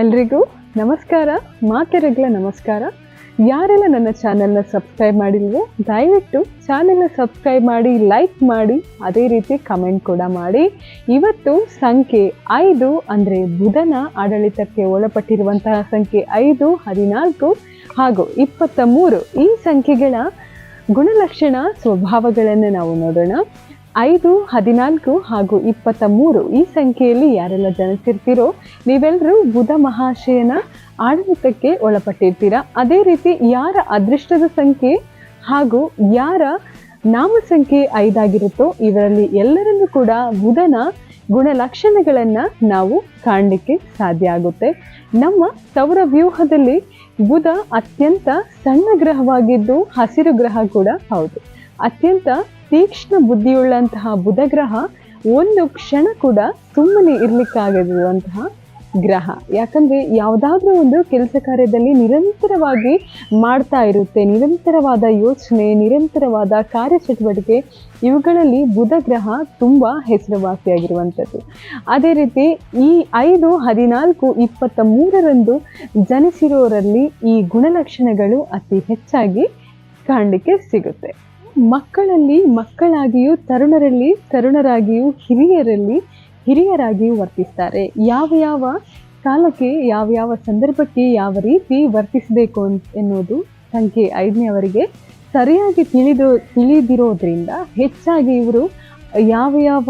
ಎಲ್ರಿಗೂ ನಮಸ್ಕಾರ ಮಾತೆರೆಗ್ಲ ನಮಸ್ಕಾರ. ಯಾರೆಲ್ಲ ನನ್ನ ಚಾನೆಲ್ನ ಸಬ್ಸ್ಕ್ರೈಬ್ ಮಾಡಿಲ್ವೋ, ದಯವಿಟ್ಟು ಚಾನೆಲ್ನ ಸಬ್ಸ್ಕ್ರೈಬ್ ಮಾಡಿ, ಲೈಕ್ ಮಾಡಿ, ಅದೇ ರೀತಿ ಕಮೆಂಟ್ ಕೂಡ ಮಾಡಿ. ಇವತ್ತು ಸಂಖ್ಯೆ ಐದು ಅಂದರೆ ಬುಧನ ಆಡಳಿತಕ್ಕೆ ಒಳಪಟ್ಟಿರುವಂತಹ ಸಂಖ್ಯೆ ಐದು, ಹದಿನಾಲ್ಕು ಹಾಗೂ ಇಪ್ಪತ್ತ ಮೂರು ಈ ಸಂಖ್ಯೆಗಳ ಗುಣಲಕ್ಷಣ, ಸ್ವಭಾವಗಳನ್ನು ನಾವು ನೋಡೋಣ. ಐದು, ಹದಿನಾಲ್ಕು ಹಾಗೂ ಇಪ್ಪತ್ತ ಮೂರು ಈ ಸಂಖ್ಯೆಯಲ್ಲಿ ಯಾರೆಲ್ಲ ಜನಿಸಿರ್ತೀರೋ ನೀವೆಲ್ಲರೂ ಬುಧ ಮಹಾಶಯನ ಆಡಳಿತಕ್ಕೆ ಒಳಪಟ್ಟಿರ್ತೀರಾ? ಅದೇ ರೀತಿ ಯಾರ ಅದೃಷ್ಟದ ಸಂಖ್ಯೆ ಹಾಗೂ ಯಾರ ನಾಮ ಸಂಖ್ಯೆ ಐದಾಗಿರುತ್ತೋ ಇವರಲ್ಲಿ ಎಲ್ಲರಲ್ಲೂ ಕೂಡ ಬುಧನ ಗುಣಲಕ್ಷಣಗಳನ್ನು ನಾವು ಕಾಣಲಿಕ್ಕೆ ಸಾಧ್ಯ ಆಗುತ್ತೆ. ನಮ್ಮ ಸೌರ ವ್ಯೂಹದಲ್ಲಿ ಬುಧ ಅತ್ಯಂತ ಸಣ್ಣ ಗ್ರಹವಾಗಿದ್ದು ಹಸಿರು ಗ್ರಹ ಕೂಡ ಹೌದು. ಅತ್ಯಂತ ತೀಕ್ಷ್ಣ ಬುದ್ಧಿಯುಳ್ಳಂತಹ ಬುಧ ಗ್ರಹ ಒಂದು ಕ್ಷಣ ಕೂಡ ಸುಮ್ಮನೆ ಇರ್ಲಿಕ್ಕಾಗದಿರುವಂತಹ ಗ್ರಹ. ಯಾಕಂದ್ರೆ ಯಾವುದಾದ್ರೂ ಒಂದು ಕೆಲಸ ಕಾರ್ಯದಲ್ಲಿ ನಿರಂತರವಾಗಿ ಮಾಡ್ತಾ ಇರುತ್ತೆ. ನಿರಂತರವಾದ ಯೋಚನೆ, ನಿರಂತರವಾದ ಕಾರ್ಯಚಟುವಟಿಕೆ, ಇವುಗಳಲ್ಲಿ ಬುಧ ಗ್ರಹ ತುಂಬ ಹೆಸರುವಾಸಿಯಾಗಿರುವಂಥದ್ದು. ಅದೇ ರೀತಿ ಈ ಐದು, ಹದಿನಾಲ್ಕು ಇಪ್ಪತ್ತ ಮೂರರಂದು ಜನಿಸಿರೋರಲ್ಲಿ ಈ ಗುಣಲಕ್ಷಣಗಳು ಅತಿ ಹೆಚ್ಚಾಗಿ ಕಾಣಲಿಕ್ಕೆ ಸಿಗುತ್ತೆ. ಮಕ್ಕಳಲ್ಲಿ ಮಕ್ಕಳಾಗಿಯೂ ತರುಣರಲ್ಲಿ ತರುಣರಾಗಿಯೂ ಹಿರಿಯರಲ್ಲಿ ಹಿರಿಯರಾಗಿಯೂ ವರ್ತಿಸ್ತಾರೆ. ಯಾವ ಯಾವ ಕಾಲಕ್ಕೆ, ಯಾವ ಯಾವ ಸಂದರ್ಭಕ್ಕೆ, ಯಾವ ರೀತಿ ವರ್ತಿಸಬೇಕು ಅಂತ ಎನ್ನುವುದು ಸಂಖ್ಯೆ ಐದನೇವರಿಗೆ ಸರಿಯಾಗಿ ತಿಳಿದು, ತಿಳಿದಿರೋದ್ರಿಂದ ಹೆಚ್ಚಾಗಿ ಇವರು ಯಾವ ಯಾವ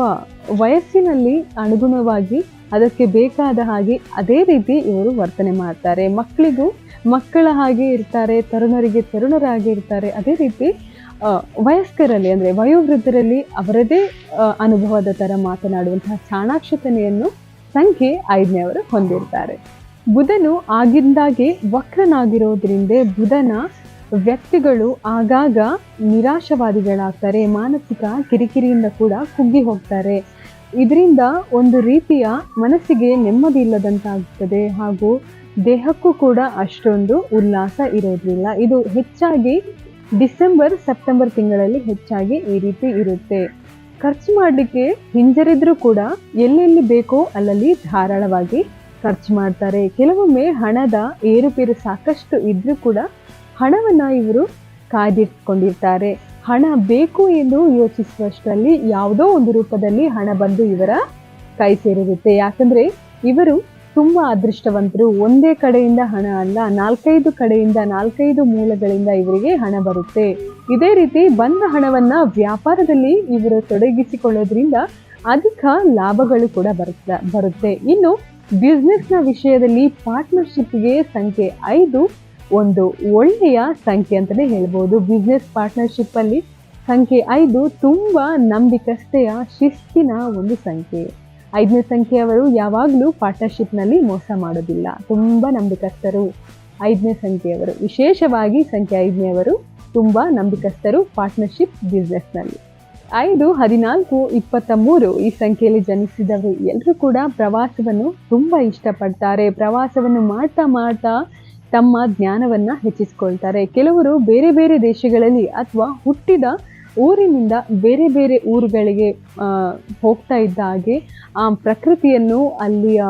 ವಯಸ್ಸಿನಲ್ಲಿ ಅನುಗುಣವಾಗಿ ಅದಕ್ಕೆ ಬೇಕಾದ ಹಾಗೆ ಅದೇ ರೀತಿ ಇವರು ವರ್ತನೆ ಮಾಡ್ತಾರೆ. ಮಕ್ಕಳಿಗೂ ಮಕ್ಕಳ ಹಾಗೆ ಇರ್ತಾರೆ, ತರುಣರಿಗೆ ತರುಣರಾಗಿ ಇರ್ತಾರೆ. ಅದೇ ರೀತಿ ವಯಸ್ಕರಲ್ಲಿ ಅಂದರೆ ವಯೋವೃದ್ಧರಲ್ಲಿ ಅವರದೇ ಅನುಭವದ ಥರ ಮಾತನಾಡುವಂತಹ ಚಾಣಾಕ್ಷತನೆಯನ್ನು ಸಂಖ್ಯೆ ಐದನೇವರು ಹೊಂದಿರ್ತಾರೆ. ಬುಧನು ಆಗಿಂದಾಗೆ ವಕ್ರನಾಗಿರೋದ್ರಿಂದ ಬುಧನ ವ್ಯಕ್ತಿಗಳು ಆಗಾಗ ನಿರಾಶವಾದಿಗಳಾಗ್ತಾರೆ, ಮಾನಸಿಕ ಕಿರಿಕಿರಿಯಿಂದ ಕೂಡ ಕುಗ್ಗಿ ಹೋಗ್ತಾರೆ. ಇದರಿಂದ ಒಂದು ರೀತಿಯ ಮನಸ್ಸಿಗೆ ನೆಮ್ಮದಿ ಇಲ್ಲದಂತಾಗುತ್ತದೆ ಹಾಗೂ ದೇಹಕ್ಕೂ ಕೂಡ ಅಷ್ಟೊಂದು ಉಲ್ಲಾಸ ಇರೋದಿಲ್ಲ ಇದು ಹೆಚ್ಚಾಗಿ ಡಿಸೆಂಬರ್, ಸೆಪ್ಟೆಂಬರ್ ತಿಂಗಳಲ್ಲಿ ಹೆಚ್ಚಾಗಿ ಈ ರೀತಿ ಇರುತ್ತೆ. ಖರ್ಚು ಮಾಡಲಿಕ್ಕೆ ಹಿಂಜರಿದ್ರೂ ಕೂಡ ಎಲ್ಲೆಲ್ಲಿ ಬೇಕೋ ಅಲ್ಲಲ್ಲಿ ಧಾರಾಳವಾಗಿ ಖರ್ಚು ಮಾಡ್ತಾರೆ. ಕೆಲವೊಮ್ಮೆ ಹಣದ ಏರುಪೇರು ಸಾಕಷ್ಟು ಇದ್ರೂ ಕೂಡ ಹಣವನ್ನ ಇವರು ಕಾಯ್ದಿಟ್ಕೊಂಡಿರ್ತಾರೆ. ಹಣ ಬೇಕು ಎಂದು ಯೋಚಿಸುವಷ್ಟರಲ್ಲಿ ಯಾವುದೋ ಒಂದು ರೂಪದಲ್ಲಿ ಹಣ ಬಂದು ಇವರ ಕೈ ಸೇರಿರುತ್ತೆ. ಯಾಕಂದ್ರೆ ಇವರು ತುಂಬಾ ಅದೃಷ್ಟವಂತರು. ಒಂದೇ ಕಡೆಯಿಂದ ಹಣ ಅಲ್ಲ, ನಾಲ್ಕೈದು ಕಡೆಯಿಂದ, ನಾಲ್ಕೈದು ಮೂಲಗಳಿಂದ ಇವರಿಗೆ ಹಣ ಬರುತ್ತೆ. ಇದೇ ರೀತಿ ಬಂದ ಹಣವನ್ನ ವ್ಯಾಪಾರದಲ್ಲಿ ಇವರು ತೊಡಗಿಸಿಕೊಳ್ಳೋದ್ರಿಂದ ಅಧಿಕ ಲಾಭಗಳು ಕೂಡ ಬರುತ್ತೆ ಬರುತ್ತೆ. ಇನ್ನು ಬಿಸ್ನೆಸ್ನ ವಿಷಯದಲ್ಲಿ ಪಾರ್ಟ್ನರ್ಶಿಪ್ಗೆ ಸಂಖ್ಯೆ ಐದು ಒಂದು ಒಳ್ಳೆಯ ಸಂಖ್ಯೆ ಅಂತಲೇ ಹೇಳ್ಬೋದು. ಬಿಸ್ನೆಸ್ ಪಾರ್ಟ್ನರ್ಶಿಪ್ಪಲ್ಲಿ ಸಂಖ್ಯೆ ಐದು ತುಂಬಾ ನಂಬಿಕಸ್ತೆಯ ಶಿಸ್ತಿನ ಒಂದು ಸಂಖ್ಯೆ. ಐದನೇ ಸಂಖ್ಯೆಯವರು ಯಾವಾಗಲೂ ಪಾರ್ಟ್ನರ್ಶಿಪ್ನಲ್ಲಿ ಮೋಸ ಮಾಡೋದಿಲ್ಲ. ತುಂಬ ನಂಬಿಕಸ್ಥರು ಐದನೇ ಸಂಖ್ಯೆಯವರು. ವಿಶೇಷವಾಗಿ ಸಂಖ್ಯೆ ಐದನೆಯವರು ತುಂಬ ನಂಬಿಕಸ್ಥರು ಪಾರ್ಟ್ನರ್ಶಿಪ್ ಬಿಸ್ನೆಸ್ನಲ್ಲಿ. ಐದು, ಹದಿನಾಲ್ಕು, ಇಪ್ಪತ್ತ ಮೂರು ಈ ಸಂಖ್ಯೆಯಲ್ಲಿ ಜನಿಸಿದವರು ಎಲ್ಲರೂ ಕೂಡ ಪ್ರವಾಸವನ್ನು ತುಂಬ ಇಷ್ಟಪಡ್ತಾರೆ. ಪ್ರವಾಸವನ್ನು ಮಾಡ್ತಾ ಮಾಡ್ತಾ ತಮ್ಮ ಜ್ಞಾನವನ್ನು ಹೆಚ್ಚಿಸ್ಕೊಳ್ತಾರೆ. ಕೆಲವರು ಬೇರೆ ಬೇರೆ ದೇಶಗಳಲ್ಲಿ ಅಥವಾ ಹುಟ್ಟಿದ ಊರಿನಿಂದ ಬೇರೆ ಬೇರೆ ಊರುಗಳಿಗೆ ಹೋಗ್ತಾ ಇದ್ದ ಹಾಗೆ ಆ ಪ್ರಕೃತಿಯನ್ನು ಅಲ್ಲಿಯ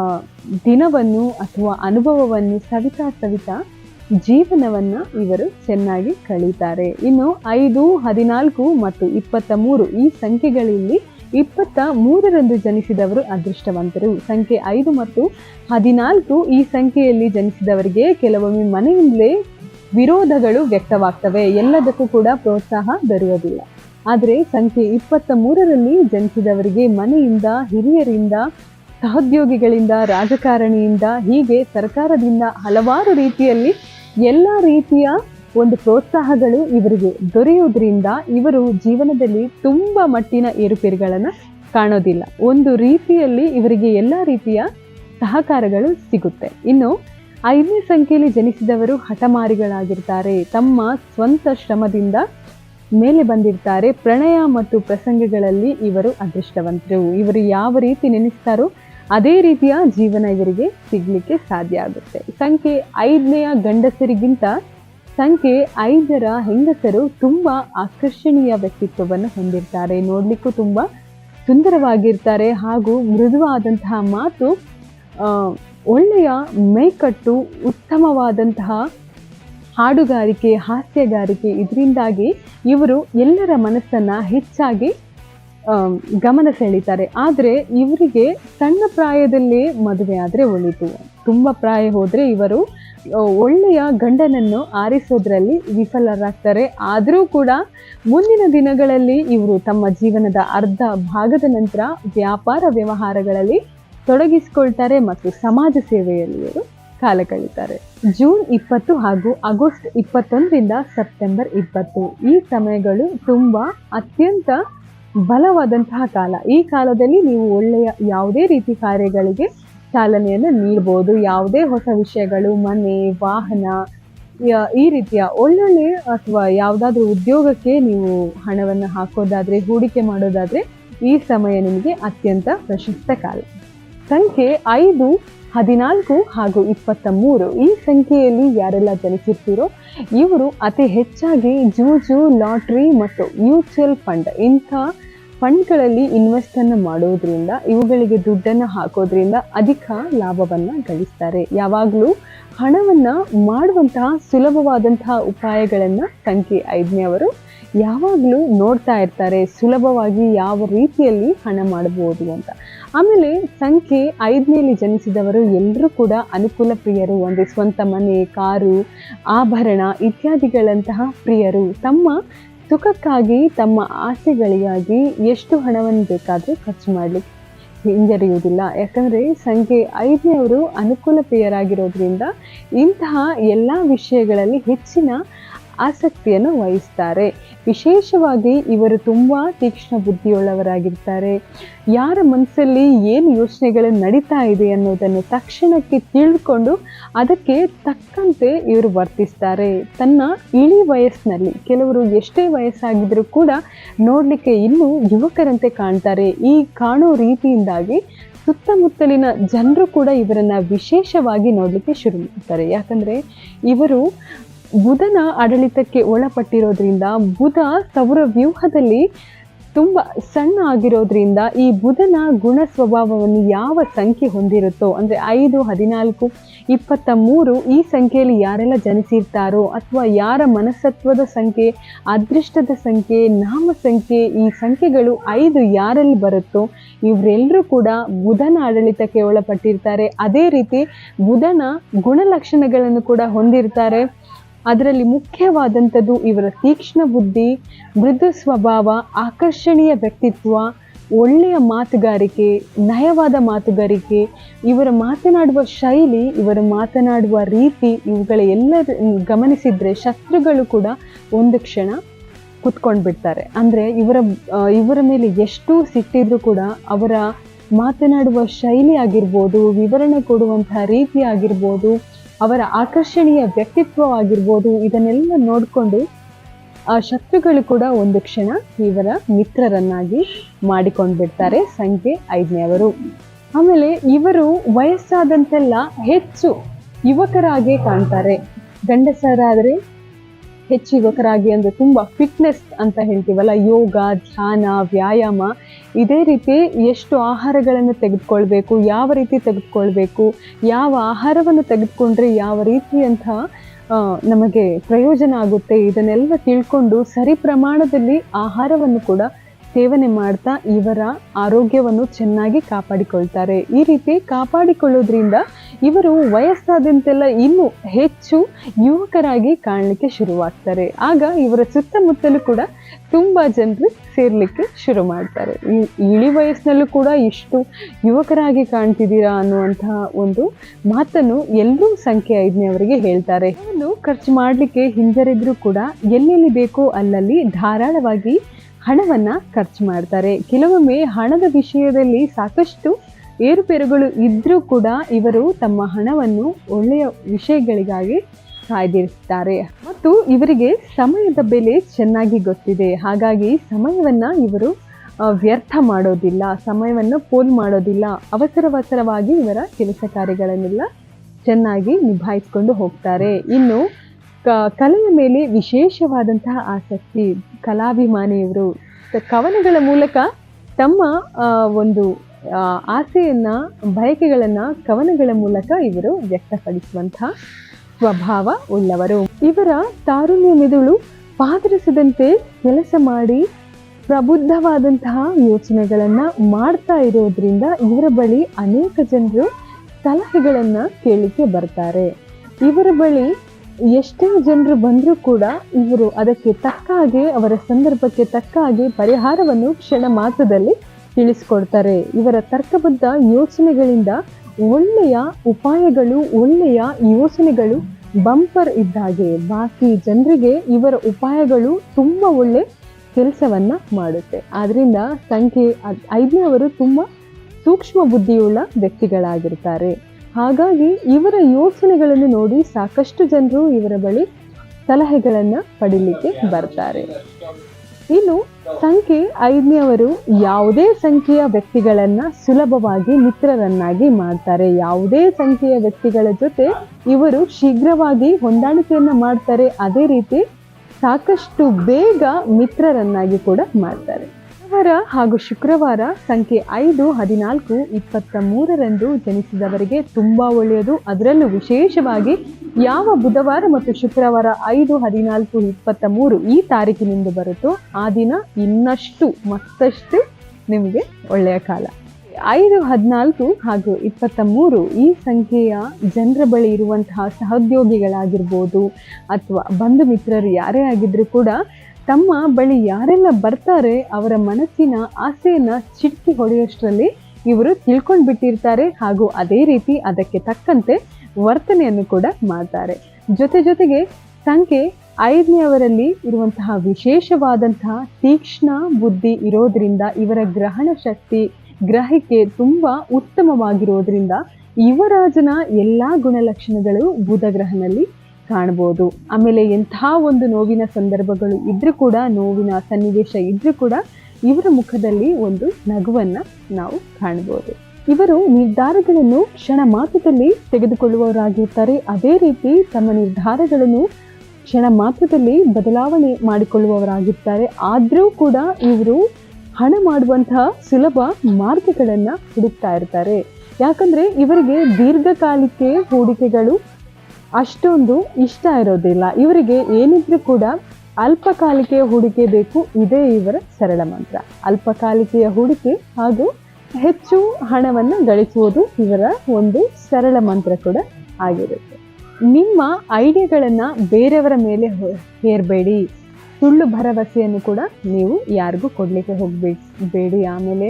ದಿನವನ್ನು ಅಥವಾ ಅನುಭವವನ್ನು ಸವಿತಾ ಸವಿತಾ ಜೀವನವನ್ನ ಇವರು ಚೆನ್ನಾಗಿ ಕಳೀತಾರೆ. ಇನ್ನು ಐದು, ಹದಿನಾಲ್ಕು ಮತ್ತು ಇಪ್ಪತ್ತ ಮೂರು ಈ ಸಂಖ್ಯೆಗಳಲ್ಲಿ ಇಪ್ಪತ್ತ ಮೂರರಂದು ಜನಿಸಿದವರು ಅದೃಷ್ಟವಂತರು. ಸಂಖ್ಯೆ ಐದು ಮತ್ತು ಹದಿನಾಲ್ಕು ಈ ಸಂಖ್ಯೆಯಲ್ಲಿ ಜನಿಸಿದವರಿಗೆ ಕೆಲವೊಮ್ಮೆ ಮನೆಯಿಂದಲೇ ವಿರೋಧಗಳು ವ್ಯಕ್ತವಾಗ್ತವೆ. ಎಲ್ಲದಕ್ಕೂ ಕೂಡ ಪ್ರೋತ್ಸಾಹ ದೊರೆಯೋದಿಲ್ಲ ಆದರೆ ಸಂಖ್ಯೆ ಇಪ್ಪತ್ತ ಮೂರರಲ್ಲಿ ಜನಿಸಿದವರಿಗೆ ಮನೆಯಿಂದ, ಹಿರಿಯರಿಂದ, ಸಹೋದ್ಯೋಗಿಗಳಿಂದ, ರಾಜಕಾರಣಿಯಿಂದ, ಹೀಗೆ ಸರ್ಕಾರದಿಂದ ಹಲವಾರು ರೀತಿಯಲ್ಲಿ ಎಲ್ಲ ರೀತಿಯ ಒಂದು ಪ್ರೋತ್ಸಾಹಗಳು ಇವರಿಗೆ ದೊರೆಯುವುದರಿಂದ ಇವರು ಜೀವನದಲ್ಲಿ ತುಂಬ ಮಟ್ಟಿನ ಏರುಪೇರುಗಳನ್ನು ಕಾಣೋದಿಲ್ಲ. ಒಂದು ರೀತಿಯಲ್ಲಿ ಇವರಿಗೆ ಎಲ್ಲ ರೀತಿಯ ಸಹಕಾರಗಳು ಸಿಗುತ್ತೆ. ಇನ್ನು ಐದನೇ ಸಂಖ್ಯೆಯಲ್ಲಿ ಜನಿಸಿದವರು ಹಠಮಾರಿಗಳಾಗಿರ್ತಾರೆ. ತಮ್ಮ ಸ್ವಂತ ಶ್ರಮದಿಂದ ಮೇಲೆ ಬಂದಿರ್ತಾರೆ. ಪ್ರಣಯ ಮತ್ತು ಪ್ರಸಂಗಗಳಲ್ಲಿ ಇವರು ಅದೃಷ್ಟವಂತರು. ಇವರು ಯಾವ ರೀತಿ ನೆನೆಸ್ತಾರೋ ಅದೇ ರೀತಿಯ ಜೀವನ ಇವರಿಗೆ ಸಿಗಲಿಕ್ಕೆ ಸಾಧ್ಯ ಆಗುತ್ತೆ. ಸಂಖ್ಯೆ ಐದನೆಯ ಗಂಡಸರಿಗಿಂತ ಸಂಖ್ಯೆ ಐದರ ಹೆಂಗಸರು ತುಂಬಾ ಆಕರ್ಷಣೀಯ ವ್ಯಕ್ತಿತ್ವವನ್ನು ಹೊಂದಿರ್ತಾರೆ. ನೋಡಲಿಕ್ಕೂ ತುಂಬಾ ಸುಂದರವಾಗಿರ್ತಾರೆ ಹಾಗೂ ಮೃದುವಾದಂತಹ ಮಾತು ಒಳ್ಳೆಯ ಮೇಕಟ್ಟು, ಉತ್ತಮವಾದಂತಹ ಹಾಡುಗಾರಿಕೆ, ಹಾಸ್ಯಗಾರಿಕೆ ಇದರಿಂದಾಗಿ ಇವರು ಎಲ್ಲರ ಮನಸ್ಸನ್ನು ಹೆಚ್ಚಾಗಿ ಗಮನ ಸೆಳೀತಾರೆ. ಆದರೆ ಇವರಿಗೆ ಸಣ್ಣ ಪ್ರಾಯದಲ್ಲಿ ಮದುವೆ ಆದರೆ ಒಳಿತು. ತುಂಬ ಪ್ರಾಯ ಹೋದರೆ ಇವರು ಒಳ್ಳೆಯ ಗಂಡನನ್ನು ಆರಿಸೋದ್ರಲ್ಲಿ ವಿಫಲರಾಗ್ತಾರೆ. ಆದರೂ ಕೂಡ ಮುಂದಿನ ದಿನಗಳಲ್ಲಿ ಇವರು ತಮ್ಮ ಜೀವನದ ಅರ್ಧ ಭಾಗದ ನಂತರ ವ್ಯಾಪಾರ ವ್ಯವಹಾರಗಳಲ್ಲಿ ತೊಡಗಿಸಿಕೊಳ್ತಾರೆ ಮತ್ತು ಸಮಾಜ ಸೇವೆಯಲ್ಲಿ ಇವರು ಕಾಲ ಕಳೀತಾರೆ ಜೂನ್ ಇಪ್ಪತ್ತು ಹಾಗೂ ಆಗಸ್ಟ್ ಇಪ್ಪತ್ತೊಂದರಿಂದ ಸೆಪ್ಟೆಂಬರ್ ಇಪ್ಪತ್ತು. ಈ ಸಮಯಗಳು ತುಂಬ ಅತ್ಯಂತ ಬಲವಾದಂತಹ ಕಾಲ. ಈ ಕಾಲದಲ್ಲಿ ನೀವು ಒಳ್ಳೆಯ ಯಾವುದೇ ರೀತಿ ಕಾರ್ಯಗಳಿಗೆ ಚಾಲನೆಯನ್ನು ನೀಡಬಹುದು ಯಾವುದೇ ಹೊಸ ವಿಷಯಗಳು, ಮನೆ, ವಾಹನ ಈ ರೀತಿಯ ಒಳ್ಳೊಳ್ಳೆ ಅಥವಾ ಯಾವುದಾದ್ರೂ ಉದ್ಯೋಗಕ್ಕೆ ನೀವು ಹಣವನ್ನು ಹಾಕೋದಾದ್ರೆ, ಹೂಡಿಕೆ ಮಾಡೋದಾದ್ರೆ ಈ ಸಮಯ ನಿಮಗೆ ಅತ್ಯಂತ ಪ್ರಶಸ್ತ ಕಾಲ. ಸಂಖ್ಯೆ ಐದು ಹದಿನಾಲ್ಕು ಹಾಗೂ ಇಪ್ಪತ್ತ ಮೂರು ಈ ಸಂಖ್ಯೆಯಲ್ಲಿ ಯಾರೆಲ್ಲ ಜನಿಸಿರ್ತೀರೋ, ಇವರು ಅತಿ ಹೆಚ್ಚಾಗಿ ಜೂಜು, ಲಾಟ್ರಿ ಮತ್ತು ಮ್ಯೂಚುವಲ್ ಫಂಡ್ ಇಂಥ ಫಂಡ್ಗಳಲ್ಲಿ ಇನ್ವೆಸ್ಟನ್ನು ಮಾಡೋದ್ರಿಂದ, ಇವುಗಳಿಗೆ ದುಡ್ಡನ್ನು ಹಾಕೋದ್ರಿಂದ ಅಧಿಕ ಲಾಭವನ್ನು ಗಳಿಸ್ತಾರೆ. ಯಾವಾಗಲೂ ಹಣವನ್ನು ಮಾಡುವಂತಹ ಸುಲಭವಾದಂತಹ ಉಪಾಯಗಳನ್ನು ಸಂಖ್ಯೆ ಐದನೇವರು ಯಾವಾಗಲೂ ನೋಡ್ತಾ ಇರ್ತಾರೆ, ಸುಲಭವಾಗಿ ಯಾವ ರೀತಿಯಲ್ಲಿ ಹಣ ಮಾಡಬಹುದು ಅಂತ. ಆಮೇಲೆ ಸಂಖ್ಯೆ ಐದನೇಲಿ ಜನಿಸಿದವರು ಎಲ್ಲರೂ ಕೂಡ ಅನುಕೂಲ ಪ್ರಿಯರು ಅಂದರೆ ಸ್ವಂತ ಮನೆ, ಕಾರು, ಆಭರಣ ಇತ್ಯಾದಿಗಳಂತಹ ಪ್ರಿಯರು. ತಮ್ಮ ಸುಖಕ್ಕಾಗಿ ತಮ್ಮ ಆಸೆಗಳಿಗಾಗಿ ಎಷ್ಟು ಹಣವನ್ನು ಬೇಕಾದರೂ ಖರ್ಚು ಮಾಡಲಿಕ್ಕೆ ಹಿಂಜರಿಯುವುದಿಲ್ಲ. ಯಾಕಂದರೆ ಸಂಖ್ಯೆ ಐದನೇವರು ಅನುಕೂಲ ಪ್ರಿಯರಾಗಿರೋದ್ರಿಂದ ಇಂತಹ ಎಲ್ಲ ವಿಷಯಗಳಲ್ಲಿ ಹೆಚ್ಚಿನ ಆಸಕ್ತಿಯನ್ನು ವಹಿಸ್ತಾರೆ. ವಿಶೇಷವಾಗಿ ಇವರು ತುಂಬ ತೀಕ್ಷ್ಣ ಬುದ್ಧಿಯುಳ್ಳವರಾಗಿರ್ತಾರೆ. ಯಾರ ಮನಸ್ಸಲ್ಲಿ ಏನು ಯೋಚನೆಗಳು ನಡೀತಾ ಇದೆ ಅನ್ನೋದನ್ನು ತಕ್ಷಣಕ್ಕೆ ತಿಳ್ಕೊಂಡು ಅದಕ್ಕೆ ತಕ್ಕಂತೆ ಇವರು ವರ್ತಿಸ್ತಾರೆ. ತನ್ನ ಇಳಿ ವಯಸ್ಸಿನಲ್ಲಿ, ಕೆಲವರು ಎಷ್ಟೇ ವಯಸ್ಸಾಗಿದ್ರೂ ಕೂಡ ನೋಡಲಿಕ್ಕೆ ಇನ್ನೂ ಯುವಕರಂತೆ ಕಾಣ್ತಾರೆ. ಈ ಕಾಣೋ ರೀತಿಯಿಂದಾಗಿ ಸುತ್ತಮುತ್ತಲಿನ ಜನರು ಕೂಡ ಇವರನ್ನು ವಿಶೇಷವಾಗಿ ನೋಡಲಿಕ್ಕೆ ಶುರು ಮಾಡ್ತಾರೆ. ಯಾಕಂದರೆ ಇವರು ಬುಧನ ಆಡಳಿತಕ್ಕೆ ಒಳಪಟ್ಟಿರೋದ್ರಿಂದ ಬುಧ ಸೌರ ವ್ಯೂಹದಲ್ಲಿ ತುಂಬ ಸಣ್ಣ ಆಗಿರೋದ್ರಿಂದ ಈ ಬುಧನ ಗುಣ ಸ್ವಭಾವವನ್ನು ಯಾವ ಸಂಖ್ಯೆ ಹೊಂದಿರುತ್ತೋ, ಅಂದರೆ ಐದು, ಹದಿನಾಲ್ಕು, ಇಪ್ಪತ್ತ ಮೂರು, ಈ ಸಂಖ್ಯೆಯಲ್ಲಿ ಯಾರೆಲ್ಲ ಜನಿಸಿರ್ತಾರೋ ಅಥವಾ ಯಾರ ಮನಸತ್ವದ ಸಂಖ್ಯೆ, ಅದೃಷ್ಟದ ಸಂಖ್ಯೆ, ನಾಮ ಸಂಖ್ಯೆ, ಈ ಸಂಖ್ಯೆಗಳು ಐದು ಯಾರಲ್ಲಿ ಬರುತ್ತೋ ಇವರೆಲ್ಲರೂ ಕೂಡ ಬುಧನ ಆಡಳಿತಕ್ಕೆ ಒಳಪಟ್ಟಿರ್ತಾರೆ. ಅದೇ ರೀತಿ ಬುಧನ ಗುಣಲಕ್ಷಣಗಳನ್ನು ಕೂಡ ಹೊಂದಿರ್ತಾರೆ. ಅದರಲ್ಲಿ ಮುಖ್ಯವಾದಂಥದ್ದು ಇವರ ತೀಕ್ಷ್ಣ ಬುದ್ಧಿ, ಮೃದು ಸ್ವಭಾವ, ಆಕರ್ಷಣೀಯ ವ್ಯಕ್ತಿತ್ವ, ಒಳ್ಳೆಯ ಮಾತುಗಾರಿಕೆ, ನಯವಾದ ಮಾತುಗಾರಿಕೆ, ಇವರ ಮಾತನಾಡುವ ಶೈಲಿ, ಇವರ ಮಾತನಾಡುವ ರೀತಿ ಇವುಗಳ ಎಲ್ಲ ಗಮನಿಸಿದರೆ ಶತ್ರುಗಳು ಕೂಡ ಒಂದು ಕ್ಷಣ ಕುತ್ಕೊಂಡು ಬಿಡ್ತಾರೆ ಅಂದರೆ ಇವರ ಇವರ ಮೇಲೆ ಎಷ್ಟು ಸಿಟ್ಟಿದ್ರು ಕೂಡ ಅವರ ಮಾತನಾಡುವ ಶೈಲಿ ಆಗಿರ್ಬೋದು, ವಿವರಣೆ ಕೊಡುವಂತಹ ರೀತಿ ಆಗಿರ್ಬೋದು ಅವರ ಆಕರ್ಷಣೀಯ ವ್ಯಕ್ತಿತ್ವವಾಗಿರ್ಬೋದು. ಇದನ್ನೆಲ್ಲ ನೋಡಿಕೊಂಡು ಆ ಶತ್ರುಗಳು ಕೂಡ ಒಂದು ಕ್ಷಣ ಇವರ ಮಿತ್ರರನ್ನಾಗಿ ಮಾಡಿಕೊಂಡು ಬಿಡ್ತಾರೆ ಸಂಖ್ಯೆ ಐದನೇವರು ಆಮೇಲೆ ಇವರು ವಯಸ್ಸಾದಂತೆಲ್ಲ ಹೆಚ್ಚು ಯುವಕರಾಗೆ ಕಾಣ್ತಾರೆ. ಗಂಡಸರಾದರೆ ಹೆಚ್ಚು ಯುವಕರಾಗಿ ಅಂದರೆ ತುಂಬ ಫಿಟ್ನೆಸ್ ಅಂತ ಹೇಳ್ತೀವಲ್ಲ, ಯೋಗ, ಧ್ಯಾನ, ವ್ಯಾಯಾಮ ಇದೇ ರೀತಿ ಎಷ್ಟು ಆಹಾರಗಳನ್ನು ತೆಗೆದುಕೊಳ್ಬೇಕು ಯಾವ ರೀತಿ ತೆಗೆದುಕೊಳ್ಬೇಕು ಯಾವ ಆಹಾರವನ್ನು ತೆಗೆದುಕೊಂಡ್ರೆ ಯಾವ ರೀತಿಯಂತಹ ಆ, ನಮಗೆ ಪ್ರಯೋಜನ ಆಗುತ್ತೆ ಇದನ್ನೆಲ್ಲ ತಿಳ್ಕೊಂಡು ಸರಿ ಪ್ರಮಾಣದಲ್ಲಿ ಆಹಾರವನ್ನು ಕೂಡ ಸೇವನೆ ಮಾಡ್ತಾ ಇವರ ಆರೋಗ್ಯವನ್ನು ಚೆನ್ನಾಗಿ ಕಾಪಾಡಿಕೊಳ್ತಾರೆ. ಈ ರೀತಿ ಕಾಪಾಡಿಕೊಳ್ಳೋದ್ರಿಂದ ಇವರು ವಯಸ್ಸಾದಂತೆಲ್ಲ ಇನ್ನೂ ಹೆಚ್ಚು ಯುವಕರಾಗಿ ಕಾಣಲಿಕ್ಕೆ ಶುರುವಾಗ್ತಾರೆ. ಆಗ ಇವರ ಸುತ್ತಮುತ್ತಲೂ ಕೂಡ ತುಂಬ ಜನರು ಸೇರಲಿಕ್ಕೆ ಶುರು ಮಾಡ್ತಾರೆ. ಇಳಿ ವಯಸ್ಸಿನಲ್ಲೂ ಕೂಡ ಇಷ್ಟು ಯುವಕರಾಗಿ ಕಾಣ್ತಿದ್ದೀರಾ ಅನ್ನುವಂತಹ ಒಂದು ಮಾತನ್ನು ಎಲ್ಲರೂ ಸಂಖ್ಯೆ ಐದನೇವರಿಗೆ ಹೇಳ್ತಾರೆ. ಇನ್ನು ಖರ್ಚು ಮಾಡಲಿಕ್ಕೆ ಹಿಂಜರಿದ್ರೂ ಕೂಡ ಎಲ್ಲೆಲ್ಲಿ ಬೇಕೋ ಅಲ್ಲಲ್ಲಿ ಧಾರಾಳವಾಗಿ ಹಣವನ್ನು ಖರ್ಚು ಮಾಡ್ತಾರೆ. ಕೆಲವೊಮ್ಮೆ ಹಣದ ವಿಷಯದಲ್ಲಿ ಸಾಕಷ್ಟು ಏರುಪೇರುಗಳು ಇದ್ದರೂ ಕೂಡ ಇವರು ತಮ್ಮ ಹಣವನ್ನು ಒಳ್ಳೆಯ ವಿಷಯಗಳಿಗಾಗಿ ಕಾಯ್ದಿರಿಸ್ತಾರೆ. ಮತ್ತು ಇವರಿಗೆ ಸಮಯದ ಬೆಲೆ ಚೆನ್ನಾಗಿ ಗೊತ್ತಿದೆ. ಹಾಗಾಗಿ ಸಮಯವನ್ನು ಇವರು ವ್ಯರ್ಥ ಮಾಡೋದಿಲ್ಲ. ಸಮಯವನ್ನು ಪೋಲ್ ಮಾಡೋದಿಲ್ಲ. ಅವಸರವಸರವಾಗಿ ಇವರ ಕೆಲಸ ಕಾರ್ಯಗಳನ್ನೆಲ್ಲ ಚೆನ್ನಾಗಿ ನಿಭಾಯಿಸ್ಕೊಂಡು ಹೋಗ್ತಾರೆ. ಇನ್ನು, ಕ, ಕಲೆಯ ಮೇಲೆ ವಿಶೇಷವಾದಂತಹ ಆಸಕ್ತಿ, ಕಲಾಭಿಮಾನಿಯವರು ಕವನಗಳ ಮೂಲಕ ತಮ್ಮ ಒಂದು ಆಸೆಯನ್ನ, ಬಯಕೆಗಳನ್ನ, ಕವನಗಳ ಮೂಲಕ ಇವರು ವ್ಯಕ್ತಪಡಿಸುವಂತಹ ಸ್ವಭಾವ ಉಳ್ಳವರು. ಇವರ ತಾರುಣ್ಯ ಮೆದುಳು ಪಾದರಸದಂತೆ ಕೆಲಸ ಮಾಡಿ ಪ್ರಬುದ್ಧವಾದಂತಹ ಯೋಚನೆಗಳನ್ನ ಮಾಡ್ತಾ ಇರೋದ್ರಿಂದ ಇವರ ಬಳಿ ಅನೇಕ ಜನರು ಸಲಹೆಗಳನ್ನ ಕೇಳಿಕೆ ಬರ್ತಾರೆ. ಇವರ ಬಳಿ ಎಷ್ಟೇ ಜನರು ಬಂದರೂ ಕೂಡ ಇವರು ಅದಕ್ಕೆ ತಕ್ಕ ಹಾಗೆ, ಅವರ ಸಂದರ್ಭಕ್ಕೆ ತಕ್ಕ ಹಾಗೆ ಪರಿಹಾರವನ್ನು ಕ್ಷಣ ಮಾತ್ರದಲ್ಲಿ ತಿಳಿಸ್ಕೊಡ್ತಾರೆ. ಇವರ ತರ್ಕಬದ್ಧ ಯೋಚನೆಗಳಿಂದ ಒಳ್ಳೆಯ ಉಪಾಯಗಳು, ಒಳ್ಳೆಯ ಯೋಚನೆಗಳು ಬಂಪರ್ ಇದ್ದಾಗೆ. ಬಾಕಿ ಜನರಿಗೆ ಇವರ ಉಪಾಯಗಳು ತುಂಬ ಒಳ್ಳೆ ಕೆಲಸವನ್ನ ಮಾಡುತ್ತೆ. ಆದ್ರಿಂದ ಸಂಖ್ಯೆ ಐದನೇವರು ತುಂಬ ಸೂಕ್ಷ್ಮ ಬುದ್ಧಿಯುಳ್ಳ ವ್ಯಕ್ತಿಗಳಾಗಿರ್ತಾರೆ. ಹಾಗಾಗಿ ಇವರ ಯೋಚನೆಗಳನ್ನು ನೋಡಿ ಸಾಕಷ್ಟು ಜನರು ಇವರ ಬಳಿ ಸಲಹೆಗಳನ್ನು ಪಡೀಲಿಕ್ಕೆ ಬರ್ತಾರೆ. ಇನ್ನು ಸಂಖ್ಯೆ ಐದನೇವರು ಯಾವುದೇ ಸಂಖ್ಯೆಯ ವ್ಯಕ್ತಿಗಳನ್ನ ಸುಲಭವಾಗಿ ಮಿತ್ರರನ್ನಾಗಿ ಮಾಡ್ತಾರೆ. ಯಾವುದೇ ಸಂಖ್ಯೆಯ ವ್ಯಕ್ತಿಗಳ ಜೊತೆ ಇವರು ಶೀಘ್ರವಾಗಿ ಹೊಂದಾಣಿಕೆಯನ್ನ ಮಾಡ್ತಾರೆ. ಅದೇ ರೀತಿ ಸಾಕಷ್ಟು ಬೇಗ ಮಿತ್ರರನ್ನಾಗಿ ಕೂಡ ಮಾಡ್ತಾರೆ. ಬುಧವಾರ ಹಾಗೂ ಶುಕ್ರವಾರ ಸಂಖ್ಯೆ ಐದು, ಹದಿನಾಲ್ಕು ಇಪ್ಪತ್ತ ಮೂರರಂದು ಜನಿಸಿದವರಿಗೆ ತುಂಬಾ ಒಳ್ಳೆಯದು. ಅದರಲ್ಲೂ ವಿಶೇಷವಾಗಿ ಯಾವ ಬುಧವಾರ ಮತ್ತು ಶುಕ್ರವಾರ ಐದು, ಹದಿನಾಲ್ಕು ಇಪ್ಪತ್ತ ಮೂರು ಈ ತಾರೀಕಿನಿಂದ ಬರುತ್ತೋ ಆ ದಿನ ಇನ್ನಷ್ಟು ಮತ್ತಷ್ಟು ನಿಮಗೆ ಒಳ್ಳೆಯ ಕಾಲ. ಐದು, ಹದಿನಾಲ್ಕು ಹಾಗೂ ಇಪ್ಪತ್ತ ಮೂರು ಈ ಸಂಖ್ಯೆಯ ಜನರ ಬಳಿ ಇರುವಂತಹ ಸಹೋದ್ಯೋಗಿಗಳಾಗಿರ್ಬೋದು ಅಥವಾ ಬಂಧು ಮಿತ್ರರು ಯಾರೇ ಆಗಿದ್ರೂ ಕೂಡ ತಮ್ಮ ಬಳಿ ಯಾರೆಲ್ಲ ಬರ್ತಾರೆ ಅವರ ಮನಸ್ಸಿನ ಆಸೆಯನ್ನ ಚಿಟ್ಕಿ ಹೊಡೆಯೋಷ್ಟರಲ್ಲಿ ಇವರು ತಿಳ್ಕೊಂಡು ಬಿಟ್ಟಿರ್ತಾರೆ ಹಾಗೂ ಅದೇ ರೀತಿ ಅದಕ್ಕೆ ತಕ್ಕಂತೆ ವರ್ತನೆಯನ್ನು ಕೂಡ ಮಾಡ್ತಾರೆ. ಜೊತೆ ಜೊತೆಗೆ ಸಂಖ್ಯೆ ಐದನೆಯವರಲ್ಲಿ ಇರುವಂತಹ ವಿಶೇಷವಾದಂತಹ ತೀಕ್ಷ್ಣ ಬುದ್ಧಿ ಇರೋದ್ರಿಂದ ಇವರ ಗ್ರಹಣ ಶಕ್ತಿ ಗ್ರಹಿಕೆ ತುಂಬಾ ಉತ್ತಮವಾಗಿರೋದ್ರಿಂದ ಯುವರಾಜನ ಎಲ್ಲಾ ಗುಣಲಕ್ಷಣಗಳು ಬುಧ ಕಾಣಬಹುದು ಆಮೇಲೆ ಎಂಥ ಒಂದು ನೋವಿನ ಸಂದರ್ಭಗಳು ಇದ್ರೂ ಕೂಡ, ನೋವಿನ ಸನ್ನಿವೇಶ ಇದ್ರೂ ಕೂಡ ಇವರ ಮುಖದಲ್ಲಿ ಒಂದು ನಗುವನ್ನು ನಾವು ಕಾಣ್ಬೋದು. ಇವರು ನಿರ್ಧಾರಗಳನ್ನು ಕ್ಷಣ ಮಾತ್ರದಲ್ಲಿ ತೆಗೆದುಕೊಳ್ಳುವವರಾಗಿರ್ತಾರೆ. ಅದೇ ರೀತಿ ತಮ್ಮ ನಿರ್ಧಾರಗಳನ್ನು ಕ್ಷಣ ಮಾತ್ರದಲ್ಲಿ ಬದಲಾವಣೆ ಮಾಡಿಕೊಳ್ಳುವವರಾಗಿರ್ತಾರೆ. ಆದರೂ ಕೂಡ ಇವರು ಹಣ ಮಾಡುವಂತಹ ಸುಲಭ ಮಾರ್ಗಗಳನ್ನು ಹುಡುಕ್ತಾ ಇರ್ತಾರೆ. ಯಾಕಂದರೆ ಇವರಿಗೆ ದೀರ್ಘಕಾಲಿಕೆ ಹೂಡಿಕೆಗಳು ಅಷ್ಟೊಂದು ಇಷ್ಟ ಇರೋದಿಲ್ಲ. ಇವರಿಗೆ ಏನಿದ್ರೂ ಕೂಡ ಅಲ್ಪಕಾಲಿಕೆಯ ಹೂಡಿಕೆ ಬೇಕು. ಇದೇ ಇವರ ಸರಳ ಮಂತ್ರ. ಅಲ್ಪಕಾಲಿಕೆಯ ಹೂಡಿಕೆ ಹಾಗೂ ಹೆಚ್ಚು ಹಣವನ್ನು ಗಳಿಸುವುದು ಇವರ ಒಂದು ಸರಳ ಮಂತ್ರ ಕೂಡ ಆಗಿರುತ್ತೆ. ನಿಮ್ಮ ಐಡಿಯಾಗಳನ್ನು ಬೇರೆಯವರ ಮೇಲೆ ಹೇರಬೇಡಿ. ಸುಳ್ಳು ಭರವಸೆಯನ್ನು ಕೂಡ ನೀವು ಯಾರಿಗೂ ಕೊಡಲಿಕ್ಕೆ ಹೋಗಬೇಡಿ, ಬೇಡಿ. ಆಮೇಲೆ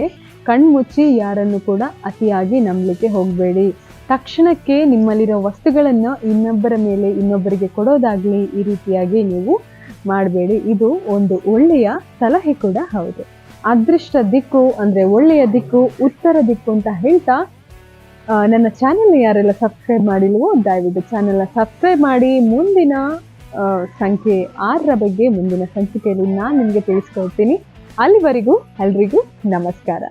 ಕಣ್ಮುಚ್ಚಿ ಯಾರನ್ನು ಕೂಡ ಅತಿಯಾಗಿ ನಂಬಲಿಕ್ಕೆ ಹೋಗಬೇಡಿ. ತಕ್ಷಣಕ್ಕೆ ನಿಮ್ಮಲ್ಲಿರೋ ವಸ್ತುಗಳನ್ನು ಇನ್ನೊಬ್ಬರ ಮೇಲೆ ಇನ್ನೊಬ್ಬರಿಗೆ ಕೊಡೋದಾಗಲಿ ಈ ರೀತಿಯಾಗಿ ನೀವು ಮಾಡಬೇಡಿ. ಇದು ಒಂದು ಒಳ್ಳೆಯ ಸಲಹೆ ಕೂಡ ಹೌದು. ಅದೃಷ್ಟ ದಿಕ್ಕು ಅಂದ್ರೆ ಒಳ್ಳೆಯ ದಿಕ್ಕು, ಉತ್ತರ ದಿಕ್ಕು ಅಂತ ಹೇಳ್ತಾ ನನ್ನ ಚಾನೆಲ್ ಯಾರೆಲ್ಲ ಸಬ್ಸ್ಕ್ರೈಬ್ ಮಾಡಿಲ್ವೋ ದಯವಿಟ್ಟು ಚಾನೆಲ್ನ ಸಬ್ಸ್ಕ್ರೈಬ್ ಮಾಡಿ. ಮುಂದಿನ ಸಂಖ್ಯೆ ಆರರ ಬಗ್ಗೆ ಮುಂದಿನ ಸಂಚಿಕೆಯಲ್ಲಿ ನಾನು ನಿಮಗೆ ತಿಳಿಸ್ಕೊಡ್ತೀನಿ. ಅಲ್ಲಿವರೆಗೂ ಎಲ್ರಿಗೂ ನಮಸ್ಕಾರ.